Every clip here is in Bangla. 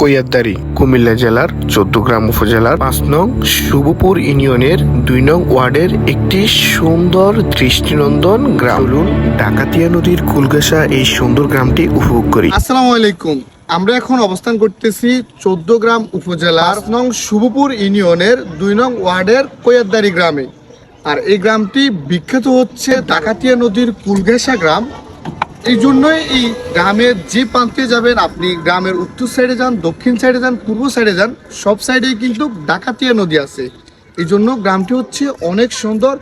কৈয়াদ্দারি, কুমিল্লা জেলার চৌদ্দগ্রাম উপজেলার পাঁচ নং শুভপুর ইউনিয়নের দুই নং ওয়ার্ডের একটি সুন্দর দৃষ্টিনন্দন গ্রাম। ডাকাতিয়া নদীর কুলগাসা এই সুন্দর গ্রামটি উপভোগ করি। আসসালামু আলাইকুম। আমরা এখন অবস্থান করতেছি চোদ্দ গ্রাম উপজেলার নং শুভপুর ইউনিয়নের দুই নং ওয়ার্ডের কৈয়াদ্দারি গ্রামে। আর এই গ্রামটি বিখ্যাত হচ্ছে ডাকাতিয়া নদীর কুলঘেসা গ্রাম। এই জন্যই এই গ্রামের যে প্রান্তে যাবেন, আপনি গ্রামের উত্তর সাইডে যান, দক্ষিণ সাইডে যান, পূর্ব সাইডে যান, সব সাইডেই কিন্তু ডাকাতিয়া নদী আছে। এই জন্য গ্রামটি হচ্ছে অনেক সুন্দর।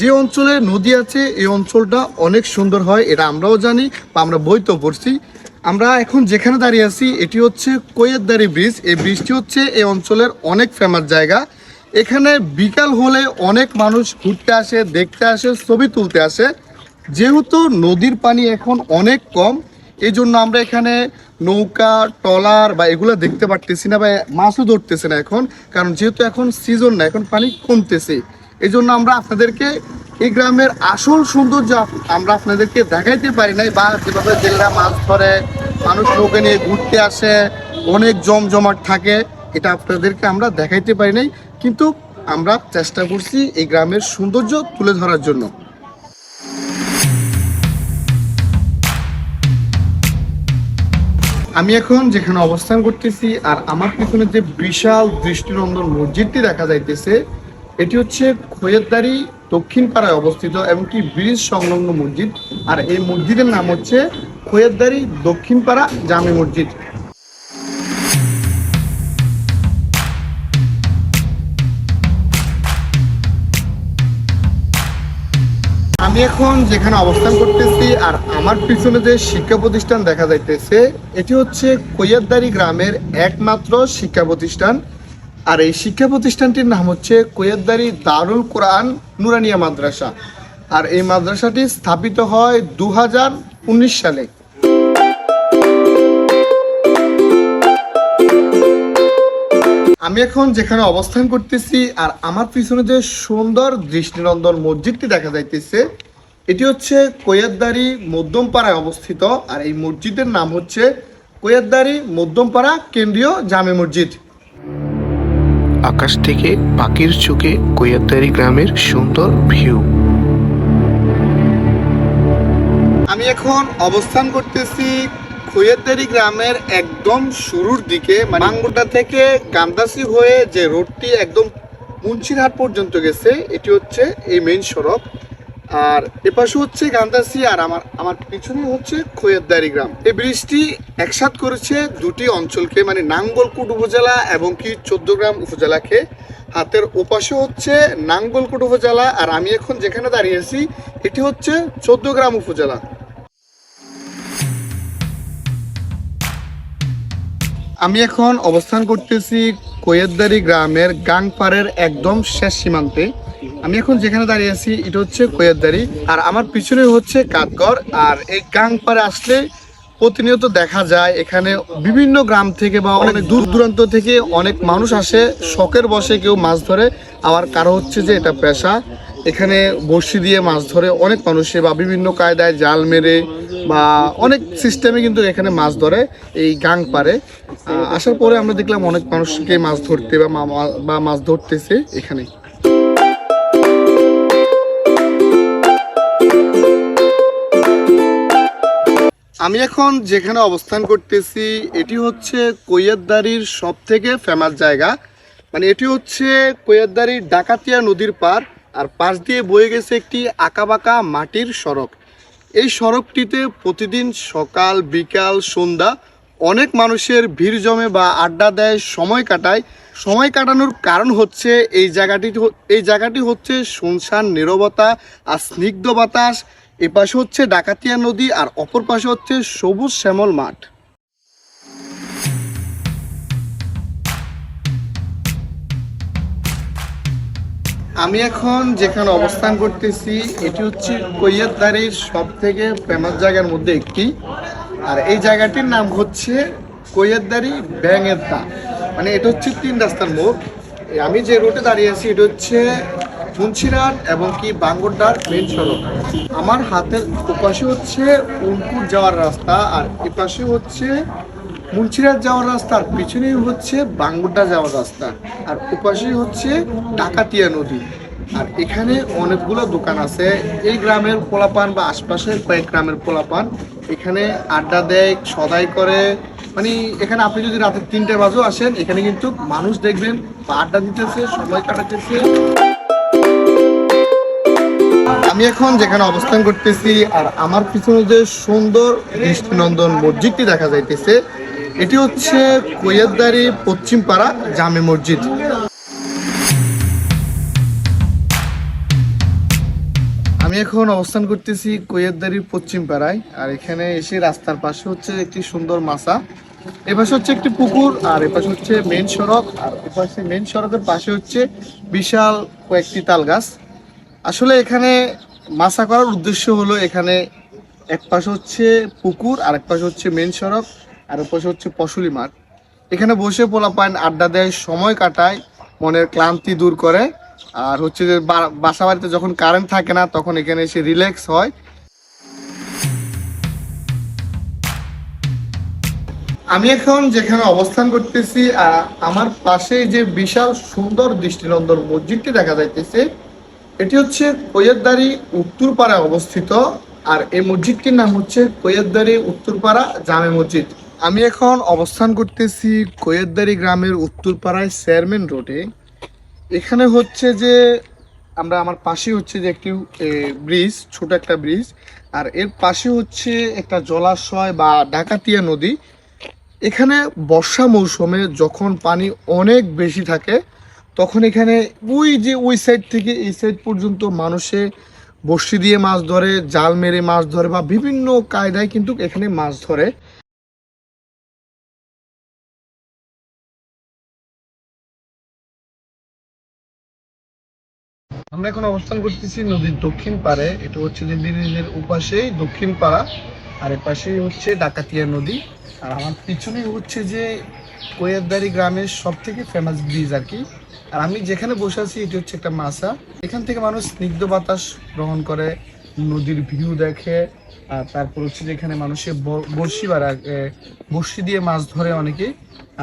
যে অঞ্চলে নদী আছে, এই অঞ্চলটা অনেক সুন্দর হয়, এটা আমরাও জানি বা আমরা বইতেও পড়ছি। আমরা এখন যেখানে দাঁড়িয়ে আছি, এটি হচ্ছে কৈয়াদ্দারি ব্রিজ। এই ব্রিজটি হচ্ছে এই অঞ্চলের অনেক ফেমাস জায়গা। এখানে বিকাল হলে অনেক মানুষ ঘুরতে আসে, দেখতে আসে, ছবি তুলতে আসে। যেহেতু নদীর পানি এখন অনেক কম এই জন্য আমরা এখানে নৌকা, ট্রলার বা এগুলো দেখতে পারতেছি না বা মাছও ধরতেছে না এখন, কারণ যেহেতু এখন সিজন না, এখন পানি কমতেছে। এই জন্য আমরা আপনাদেরকে এই গ্রামের আসল সৌন্দর্য আমরা আপনাদেরকে দেখাইতে পারি নাই, বা যেভাবে জেলেরা মাছ ধরে, মানুষ নৌকা নিয়ে ঘুরতে আসে, অনেক জমজমাট থাকে, এটা আপনাদেরকে আমরা দেখাইতে পারি নাই, কিন্তু আমরা চেষ্টা করছি এই গ্রামের সৌন্দর্য তুলে ধরার জন্য। আমি এখন যেখানে অবস্থান করতেছি আর আমার পিছনে যে বিশাল দৃষ্টিনন্দন মসজিদটি দেখা যাইতেছে, এটি হচ্ছে খোয়েরদারি দক্ষিণ পাড়ায় অবস্থিত এবং কি ব্রিজ সংলগ্ন মসজিদ। আর এই মসজিদের নাম হচ্ছে খোয়েরদারি দক্ষিণ পাড়া জামি মসজিদ। এখন যেখানে অবস্থান করতেছি আর আমার পিছনে যে শিক্ষা প্রতিষ্ঠান দেখা যাইতেছে, এটি হচ্ছে কৈয়াদ্দারি গ্রামের একমাত্র শিক্ষা প্রতিষ্ঠান। আর এই শিক্ষা প্রতিষ্ঠানটির নাম হচ্ছে কৈয়াদ্দারি দারুল কোরআন নুরানিয়া মাদ্রাসা। আর এই মাদ্রাসাটি স্থাপিত হয় দু হাজার উনিশ সালে। আমি এখন যেখানে অবস্থান করতেছি আর আমার পিছনে যে সুন্দর দৃষ্টিনন্দন মসজিদটি দেখা যাইতেছে এটি হচ্ছে কৈয়াদ্দারি মধ্যমপাড়ায় অবস্থিত আর এই মসজিদের নাম হচ্ছে কৈয়াদ্দারি মধ্যমপাড়া কেন্দ্রীয় জামে মসজিদ। আকাশ থেকে পাখির চোখে কৈয়াদ্দারি গ্রামের সুন্দর ভিউ। আমি এখন অবস্থান করতেছি খৈয়াদ্দারি গ্রামের একদম শুরুর দিকে মানে মাঙ্গুটা থেকে গান্দাসি হয়ে যে রোডটি একদম মুন্সিরহাট পর্যন্ত গেছে এটি হচ্ছে এই মেইন সড়ক। আর এপাশে হচ্ছে গান্দাসি আর আমার আমার পিছনে হচ্ছে খৈয়াদ্দারি গ্রাম। এই ব্রিজটি একসাথ করেছে দুটি অঞ্চলকে মানে নাঙ্গলকুট উপজেলা এবং কি চোদ্দগ্রাম উপজেলাকে। হাতের ওপাশে হচ্ছে নাঙ্গলকুট উপজেলা আর আমি এখন যেখানে দাঁড়িয়ে আছি, এটি হচ্ছে চোদ্দগ্রাম উপজেলা। আমি এখন অবস্থান করতেছি কৈয়াদ্দারি গ্রামের গাংপাড়ের একদম শেষ সীমান্তে। আমি এখন যেখানে দাঁড়িয়ে আছি, এটা হচ্ছে কৈয়াদ্দারি আর আমার পিছনে হচ্ছে কাঠগড়। আর এই গাংপাড়ে আসলে প্রতিনিয়ত দেখা যায়, এখানে বিভিন্ন গ্রাম থেকে বা অনেক দূর দূরান্ত থেকে অনেক মানুষ আসে, শখের বসে কেউ মাছ ধরে। আবার কারও হচ্ছে যে এটা পেশা। এখানে বড়শি দিয়ে মাছ ধরে অনেক মানুষে বা বিভিন্ন কায়দায় জাল মেরে বা অনেক সিস্টেমে কিন্তু এখানে মাছ ধরে এই গাং পারে আসার পরে আমরা দেখলাম অনেক মানুষকে মাছ ধরতে বা মাছ ধরতেছে এখানে। আমি এখন যেখানে অবস্থান করতেছি, এটি হচ্ছে কৈয়াদ্দারির সব থেকে ফেমাস জায়গা। মানে এটি হচ্ছে কৈয়াদ্দারির ডাকাতিয়া নদীর পার আর পাশ দিয়ে বয়ে গেছে একটি আঁকাবাঁকা মাটির সড়ক। এই সড়কটিতে প্রতিদিন সকাল, বিকাল, সন্ধ্যা অনেক মানুষের ভিড় জমে বা আড্ডা দেয়, সময় কাটায়। সময় কাটানোর কারণ হচ্ছে এই জায়গাটি এই জায়গাটি হচ্ছে শুনশান, নীরবতা আর স্নিগ্ধ বাতাস। এ পাশে হচ্ছে ডাকাতিয়া নদী আর অপর পাশে হচ্ছে সবুজ শ্যামল মাঠ। আমি এখন যেখানে অবস্থান করতেছি, এটি হচ্ছে কৈয়াদ্দারির সব থেকে ফেমাস জায়গার মধ্যে একটি। আর এই জায়গাটির নাম হচ্ছে কৈয়াদ্দারি ব্যাঙের দা। মানে এটা হচ্ছে তিন রাস্তার মোড়। আমি যে রোডে দাঁড়িয়ে আছি, এটা হচ্ছে মুন্সিরহাট এবং কি বাঙ্গরডার মেন সড়ক। আমার হাতের ওপাশে হচ্ছে উনপুর যাওয়ার রাস্তা আর এপাশে হচ্ছে মুন্সিরাত যাওয়ার রাস্তা আর পিছনেই হচ্ছে বাঙ্গুড্ডা যাওয়ার রাস্তা। আর ওপাশেই হচ্ছে ডাকাতিয়া নদী। আর এখানে অনেকগুলো দোকান আছে। এই গ্রামের পোলাপান বা আশপাশের কয়েক গ্রামের পোলাপান এখানে আড্ডা দেয়, সদাই করে। মানে এখানে আপনি যদি রাতের তিনটে বাজেও আসেন, এখানে কিন্তু মানুষ দেখবেন বা আড্ডা দিতেছে, সময় কাটাতেছে। আমি এখন যেখানে অবস্থান করতেছি আর আমার পিছনে যে সুন্দর দৃষ্টিনন্দন মসজিদটি দেখা যাইতেছে, এটি হচ্ছে কৈয়াদারি পশ্চিম পাড়া জামে মসজিদ। আমি এখন অবস্থান করতেছি কৈয়াদারির পশ্চিম পাড়ায় আর এখানে এসে রাস্তার পাশে হচ্ছে একটি সুন্দর মাসা এপাশে হচ্ছে একটি পুকুর, আর এপাশে হচ্ছে মেন সড়ক, আর এপাশে মেন সড়কের পাশে হচ্ছে বিশাল কয়েকটি তাল গাছ। আসলে এখানে মাছা করার উদ্দেশ্য হলো এখানে এক পাশে হচ্ছে পুকুর আর এক পাশে হচ্ছে মেন সড়ক, আর এক পাশে হচ্ছে ফসলি মাঠ। এখানে বসে পোলাপান আড্ডা দেয়, সময় কাটায়, মনের ক্লান্তি দূর করে। আর হচ্ছে যে বাসা বাড়িতে যখন কারেন্ট থাকে না, তখন এখানে এসে রিল্যাক্স হয়। আমি এখন যেখানে অবস্থান করতেছি আমার পাশে যে বিশাল সুন্দর দৃষ্টিনন্দন মসজিদটি দেখা যাইতেছে এটি হচ্ছে কৈয়দারি উত্তরপাড়ায় অবস্থিত, আর এই মসজিদটির নাম হচ্ছে কৈয়দারি উত্তরপাড়া জামে মসজিদ। আমি এখন অবস্থান করতেছি কৈয়দারি গ্রামের উত্তরপাড়ায় চেয়ারম্যান রোডে। এখানে হচ্ছে যে আমরা, আমার পাশে হচ্ছে যে একটি ব্রিজ, ছোট একটা ব্রিজ, আর এর পাশে হচ্ছে একটা জলাশয় বা ডাকাতিয়া নদী। এখানে বর্ষা মৌসুমে যখন পানি অনেক বেশি থাকে তখন এখানে ওই যে ওই সাইড থেকে এই সাইড পর্যন্ত মানুষে বড়শি দিয়ে মাছ ধরে, জাল মেরে মাছ ধরে বা বিভিন্ন কায়দায় কিন্তু এখানে মাছ ধরে। আমরা এখন অবস্থান করতেছি নদীর দক্ষিণ পাড়ে। এটা হচ্ছে যে ব্রিজের উপাশেই দক্ষিণ পাড়া। আর এর পাশেই হচ্ছে ডাকাতিয়া নদী। আর আমার পিছনেই হচ্ছে যে কোয়ারদারি গ্রামের সব থেকে ফেমাস ব্রিজ আর কি। আর আমি যেখানে বসে আছি, এটি হচ্ছে একটা মাসা এখান থেকে মানুষ স্নিগ্ধ বাতাস গ্রহণ করে, নদীর ভিউ দেখে, আর তারপর হচ্ছে যে এখানে মানুষের বড়শি বা বড়শি দিয়ে মাছ ধরে অনেকে,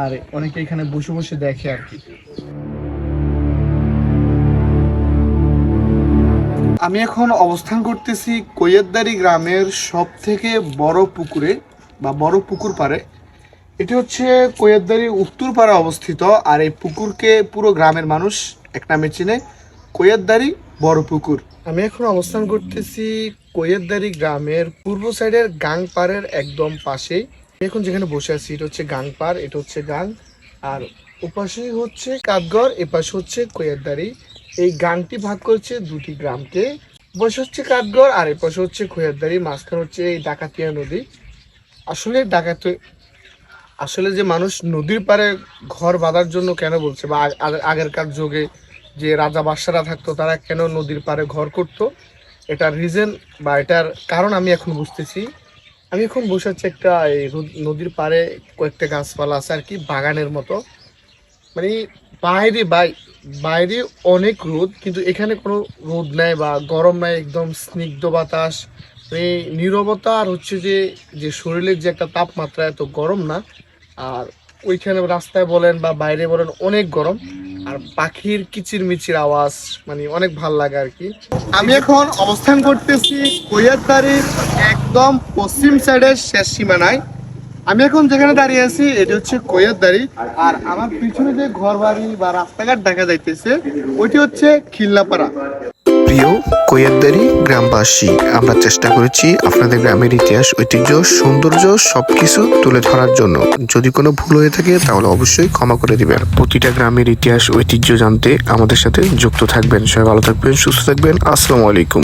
আর অনেকে এখানে বসে বসে দেখে আর কি। আমি এখন অবস্থান করতেছি কৈয়দারি গ্রামের সব থেকে বড় পুকুরে বা বড় পুকুর পাড়ে। এটি হচ্ছে কৈয়দারি উত্তর পাড়া অবস্থিত, আর এই পুকুরকে পুরো গ্রামের মানুষ এক নামে চিনে কৈয়দারি বড় পুকুর। আমি এখন অবস্থান করতেছি কৈয়দারি গ্রামের পূর্ব সাইডের গাং পাড়ের একদম পাশেই। এখন যেখানে বসে আছি, এটা হচ্ছে গাং পাড় এটা হচ্ছে গাং, আর ওপাশে হচ্ছে কাঠগড় এপাশে হচ্ছে কৈয়ারদারি এই গাংটি ভাগ করছে দুটি গ্রামকে। বসে হচ্ছে কাঠগড় আর এপাশে হচ্ছে খৈয়ারদারি মাঝখানে হচ্ছে এই ডাকাতিয়া নদী। আসলে ডাকাতে আসলে যে মানুষ নদীর পাড়ে ঘর বাঁধার জন্য কেন বলছে? বা আগ- আগ- আগেরকার যুগে যে রাজা বাদশারা থাকতো, তারা কেন নদীর পাড়ে ঘর করতো? এটার রিজন বা এটার কারণ আমি এখন বুঝতেছি। আমি এখন বসে আছি একটা এই নদীর পাড়ে কয়েকটা গাছপালা আছে আর কি, বাগানের মতো। মানে বাইরে বাই, বাইরে অনেক রোদ, কিন্তু এখানে কোনো রোদ নাই বা গরম নাই, একদম স্নিগ্ধ বাতাস। মানে নীরবতা আর হচ্ছে যে যে শরীরের যে একটা তাপমাত্রা এত গরম না আর ওইখানে রাস্তায় বলেন বা বাইরে বলেন অনেক গরম, আর পাখির কিচির মিচির আওয়াজ মানে অনেক ভালো লাগে আর কি। আমি এখন অবস্থান করতেছি কৈয়ারদারির একদম পশ্চিম সাইডের শেষ সীমানায়। আমি এখন যেখানে দাঁড়িয়ে আছি, এটি হচ্ছে কৈয়ারদারি আর আমার পিছনে যে ঘর বাড়ি বা রাস্তাঘাট দেখা যাইতেছে, ওইটি হচ্ছে খিল্লাপাড়া। প্রিয় কৈয়ারদারি গ্রামবাসী, আমরা চেষ্টা করেছি আপনাদের গ্রামের ইতিহাস, ঐতিহ্য, সৌন্দর্য সবকিছু তুলে ধরার জন্য। যদি কোনো ভুল হয়ে থাকে, তাহলে অবশ্যই ক্ষমা করে দিবেন। প্রতিটা গ্রামের ইতিহাস, ঐতিহ্য জানতে আমাদের সাথে যুক্ত থাকবেন। সবাই ভালো থাকবেন, সুস্থ থাকবেন। আসসালামু আলাইকুম।